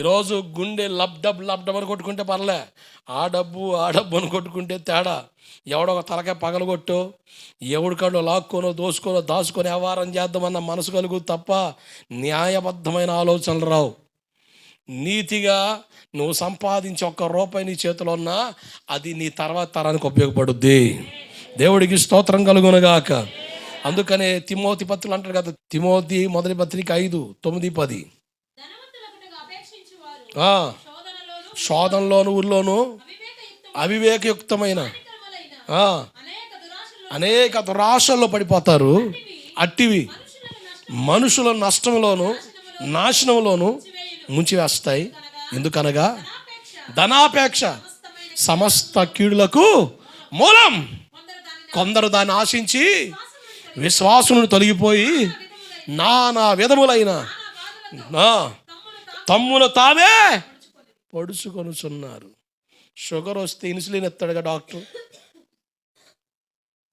ఈరోజు గుండె lub dub lub dub అని కొట్టుకుంటే పర్లే. ఆ డబ్బు ఆ డబ్బు అని కొట్టుకుంటే తేడా. ఎవడో ఒక తలకాయ పగలగొట్టో ఎవడికాడో లాక్కోనో దోసుకోనో దాచుకొని వ్యవహారం చేద్దామన్న మనసు కలుగు తప్ప న్యాయబద్ధమైన ఆలోచనలు రావు. నీతిగా నువ్వు సంపాదించి ఒక్క రూపాయి నీ చేతిలో ఉన్నా అది నీ తర్వాత తరానికి ఉపయోగపడుద్ది. దేవుడికి స్తోత్రం కలుగునగాక. అందుకనే తిమోతి పత్రులు అంటారు కదా తిమోతి మొదటి పత్రిక ఐదు తొమ్మిది పది. శోధనలోను ఊర్లోను అవివేకయుక్తమైన అనేక దురాశల్లో పడిపోతారు. అట్టివి మనుషుల నష్టంలోను నాశనంలోను ముంచివేస్తాయి. ఎందుకనగా ధనాపేక్ష సమస్త కీడులకు మూలం. కొందరు దాన్ని ఆశించి విశ్వాసును తొలగిపోయి నానా విధములైన నా తమ్మును తామే పొడుచుకొనుచున్నారు షుగర్ వస్తే ఇన్సులిన్ ఎత్తాడుగా డాక్టర్.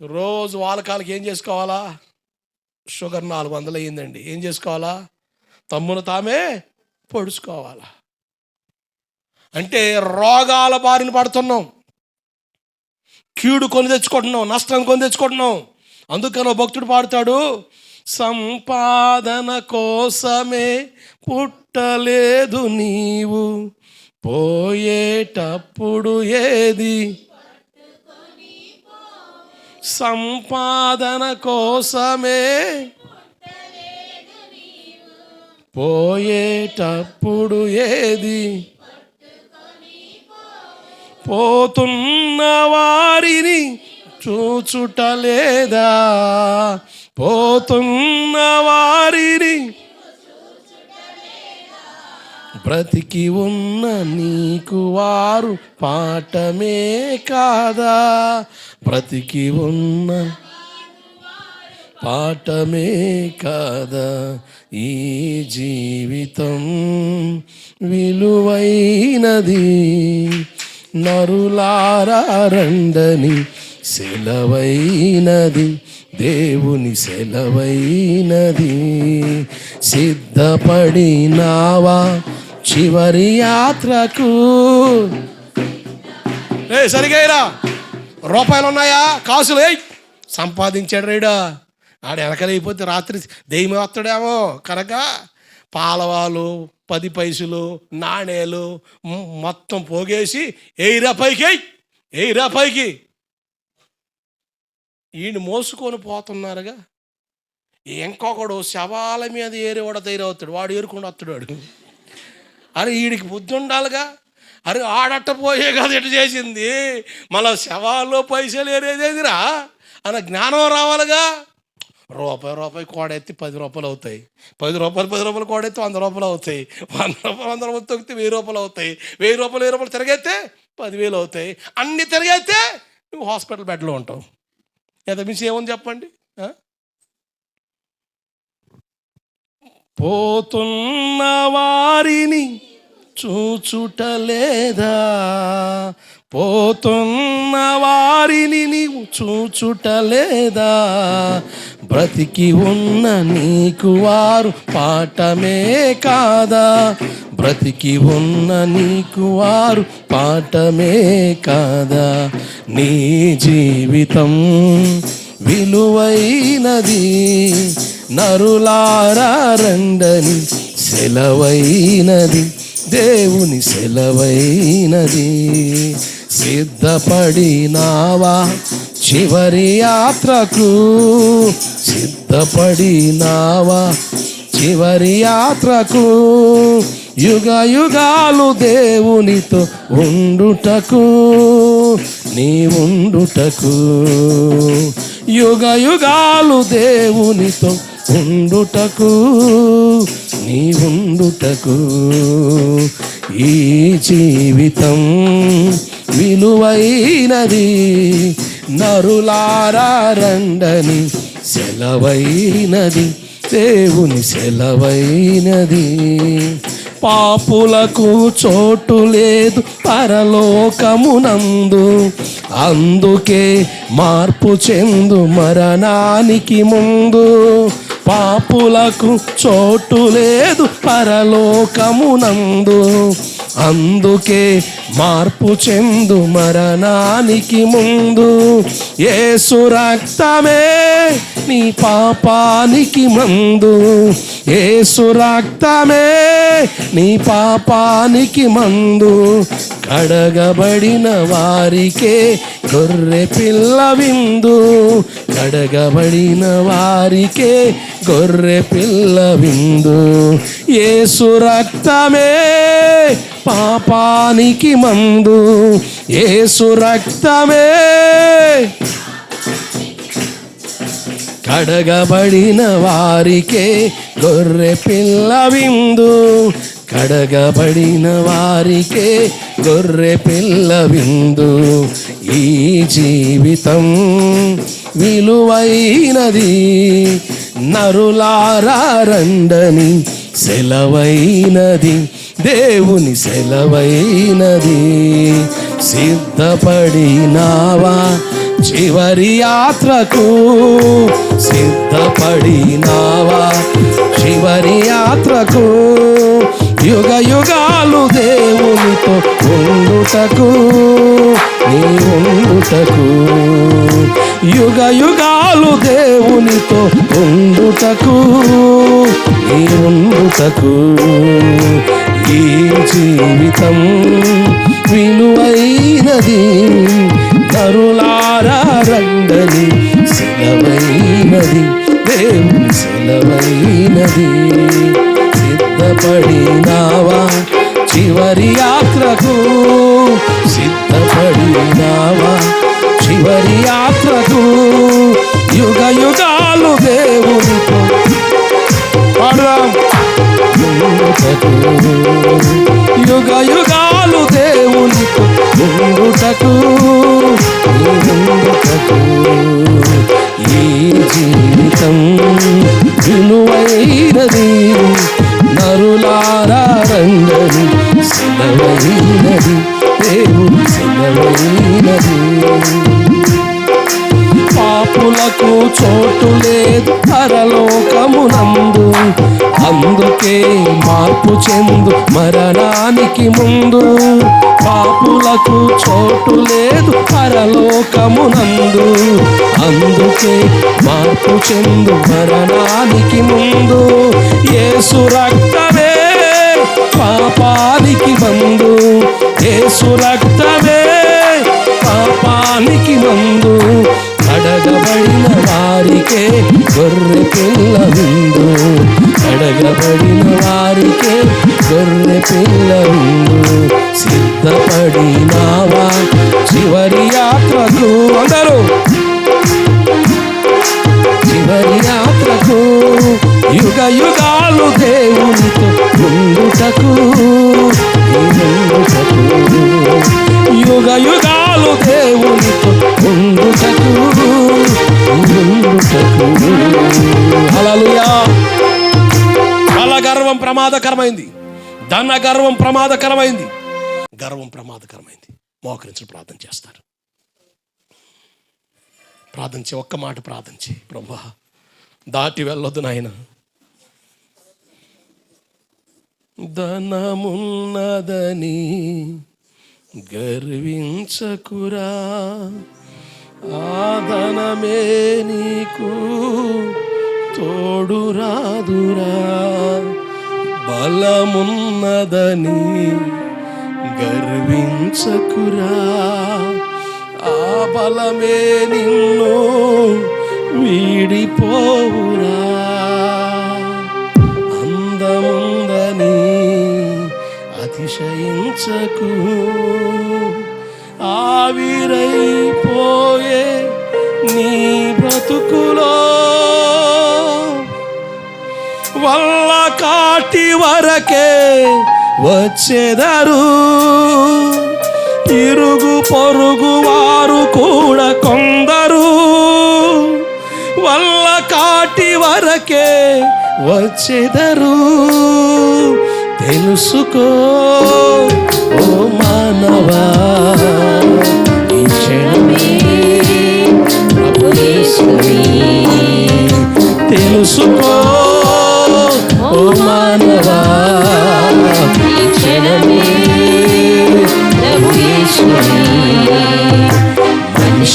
రోజు వాళ్ళకాలకి ఏం చేసుకోవాలా? షుగర్ నాలుగు వందలు అయ్యిందండి. ఏం చేసుకోవాలా? తమ్మును తామే పొడుచుకోవాలా. అంటే రోగాల బారిన పడుతున్నాం. కీడు కొని తెచ్చుకుంటున్నాం నష్టం కొని తెచ్చుకుంటున్నాం. అందుకని ఓ భక్తుడు పాడుతాడు సంపాదన కోసమే పుట్టలేదు నీవు. పోయేటప్పుడు ఏది? సంపాదన కోసమే పోయేటప్పుడు ఏది? పోతున్న వారిని చూచుటలేదా? పోతున్న వారిని బ్రతికి ఉన్న నీకు వారు పాఠమే కాదా? బ్రతికి ఉన్న పాఠమే కాదా? ఈ జీవితం విలువైనది. నరులారా రండని సెలవైనది. దేవుని సెలవైనది. సిద్ధపడినావా చివరి యాత్రకు? ఏ సరిగైరా. రూపాయలు ఉన్నాయా కాసులు ఏయ్. సంపాదించాడు రేడా. ఆడ వెనకలైపోతే రాత్రి దెయ్యం వస్తాడేమో? కనుక పాలవాలు పది పైసలు నాణేలు మొత్తం పోగేసి ఎయిరా పైకి ఎయిరా పైకి. ఈయన మోసుకొని పోతున్నారుగా. ఇంకొకడు శవాల మీద ఏరేవాడు తయారవుతాడు. వాడు ఏరుకుండా వస్తాడు వాడు అరే వీడికి బుద్ధి ఉండాలిగా. అరే ఆడట్ట పోయే కదా ఎటు చేసింది. మళ్ళీ శవాల్లో పైసలు ఏరేదేదిరా అన్న జ్ఞానం రావాలిగా. రూపాయి రూపాయి కోడెత్తి పది రూపాయలు అవుతాయి. పది రూపాయలు పది రూపాయలు కోడెత్తి వంద రూపాయలు అవుతాయి. వంద రూపాయలు వంద రూపాయలు తొక్కితే వెయ్యి రూపాయలు అవుతాయి. వెయ్యి రూపాయలు వెయ్యి రూపాయలు తిరగైతే పదివేలు అవుతాయి. అన్ని తిరగైతే నువ్వు హాస్పిటల్ బెడ్లో ఉంటావు. ఎంత మించి ఏముంది చెప్పండి? పోతున్న వారిని చూచుటలేదా పోతున్న వారిని నీవు చూచుటలేదా బ్రతికి ఉన్న నీకు వారు పాఠమే కాదా? బ్రతికి ఉన్న నీకు వారు పాఠమే కాదా? నీ జీవితం విలువైనది నరులారా రండని సెలవైనది దేవుని సెలవైనది. సిద్ధపడినావా? చివరి యాత్రకు సిద్ధపడినావా? చివరి యాత్రకు యుగ యుగాలు దేవునితో ఉండుటకు నీ ఉండుటకు. యుగ యుగాలు దేవునితో ఉండుటకు నీ ఉండుటకు ఈ జీవితం విలువైనది. నరులారండని సెలవైనది దేవుని సెలవైనది. పాపులకు చోటు లేదు పరలోకమునందు అందుకే మార్పు చెందు మరణానికి ముందు. పాపులకు చోటు లేదు పరలోకమునందు. అందుకే మార్పు చెందు మరణానికి ముందు ఏసు రక్తమే నీ పాపానికి మందు. ఏసు రక్తమే నీ పాపానికి మందు. కడగబడిన వారికే గొర్రె పిల్ల విందు. కడగబడిన వారికే గొర్రె పిల్ల విందు. ఏసు రక్తమే పాపానికి మందు ఏసు రక్తమే. కడగబడిన వారికే గొర్రె పిల్ల విందు. కడగబడిన వారికే గొర్రె పిల్ల విందు. ఈ జీవితం విలువైనది. నరులారా రండని సెలవైనది. దేవుని సెలవైనది. సిద్ధపడినావా? చివరి యాత్రకు సిద్ధపడినావా? చివరి యాత్రకు యుగ యుగాలు దేవునితో ఉండుటకు నీ ఉండుటకు. యుగ యుగాలు దేవునితో ఉండుటకు నీ ఉండుటకు. ఈ జీవితం విలువైనది. నరులారా రండని సెలవైనది. దేవుని సెలవైనది. సిద్ధపడినావా చివరి యాత్రకు? సిద్ధపడినావా చివరి యాత్రకు? యుగ యుగాలు దేవునితో పాడదాం. యుగ యుగాలు దేవునితో ముందుటకు ఉండుటకు ఈ జీవితం విలువైనది. నరులారా రంగని సెలవైనది. దేవుని సెలవైనది. పాపులకు చోటు లేదు పరలోకమునందు. అందుకే మార్పు చెందు మరణానికి ముందు. పాపులకు చోటు లేదు పరలోకమునందు. అందుకే మార్పు చెందు మరణానికి ముందు. ఏసు రక్తమే పాపానికి మందు ఏసు రక్తమే పాపానికి మందు అడగబడిన వారికే గొర్రె పిల్ల విందు. అడగబడిన వారికే గొర్రె పిల్లలు సిద్ధపడినావా? చివరి యాత్రకు అందరూ. చివరి యాత్రకు యుగ యుగాలు దేవునితో ఉండుటకు యుగ యుగాలు దేవునితో ఉండుటకు ఉండుటకు. హలలుయా గర్వం ప్రమాదకరమైంది. ధన గర్వం ప్రమాదకరమైంది. గర్వం ప్రమాదకరమైంది. మోకరించి ప్రార్థన చేస్తారు. ప్రార్థన ఒక్క మాట ప్రార్థన ప్రభా దాటి వెళ్ళొద్దు నాయన. ధనమున్నదని గర్వించకురా. ఆ ధనమే నీకు తోడు రాదురా బలమున్నదని గర్వించకురా. ఆ బలమే నిన్ను వీడిపోవురా అందముందని అతిశయించకు. ఆవిరైపోయే నీ బ్రతుకులో. వల్ల కాటి వరకే వచ్చేదరు. ఇరుగు పొరుగు వారు కూడా కొందరు. వల్ల కాటి వరకే వచ్చేదరు. తెలుసుకో ఓ మానవా.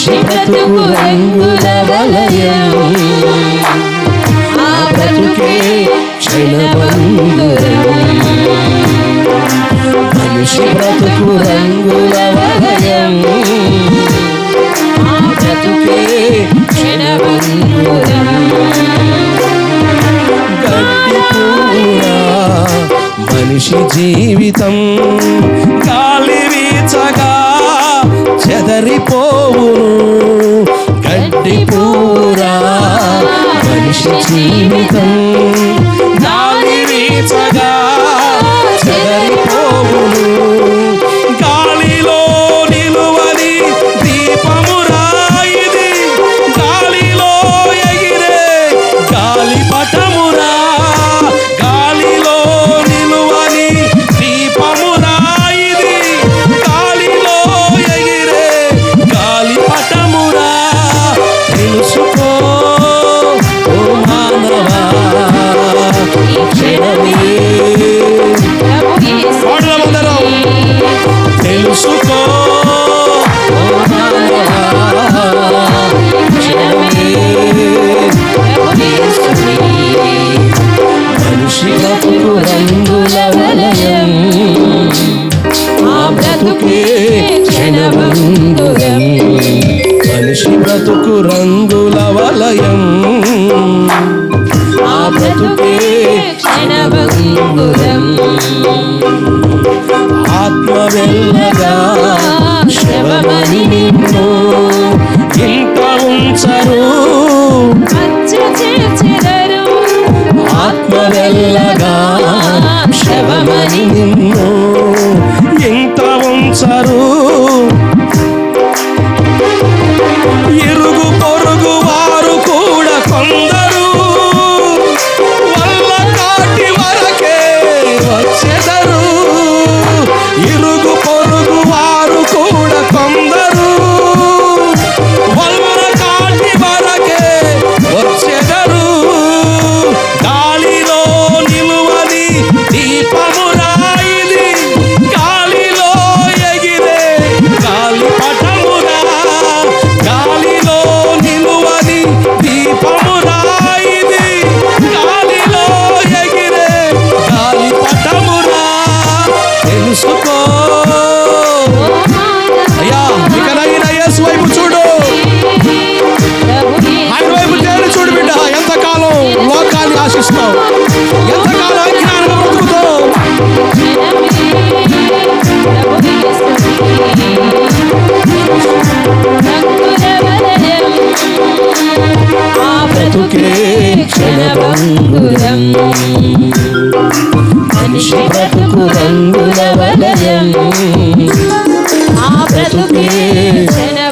మనిషి బ్రతుకు రంగుల వలయం ఆ బ్రతుకే క్షణబంధురం మనిషి బ్రతుకు రంగుల వలయం ఆ బ్రతుకే క్షణబంధురం మనిషి జీవితం గాలి వీచగా చెదరి Christmas Eve. wszystko. Ja tak ale gram po prostu I'm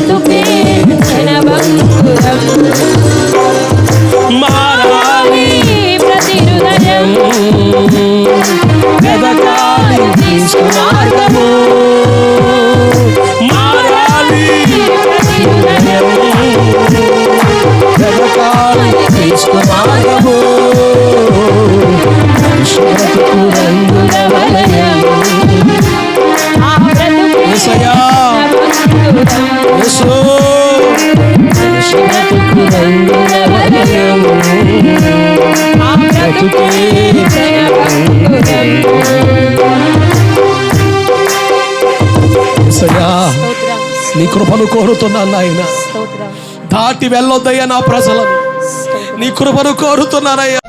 do bem. నీ కృపను కోరుతున్నాను నాయన. దాటి వెళ్ళొద్దయ్యా నా ప్రజలను. నీ కృపను కోరుతున్నానయ్యా.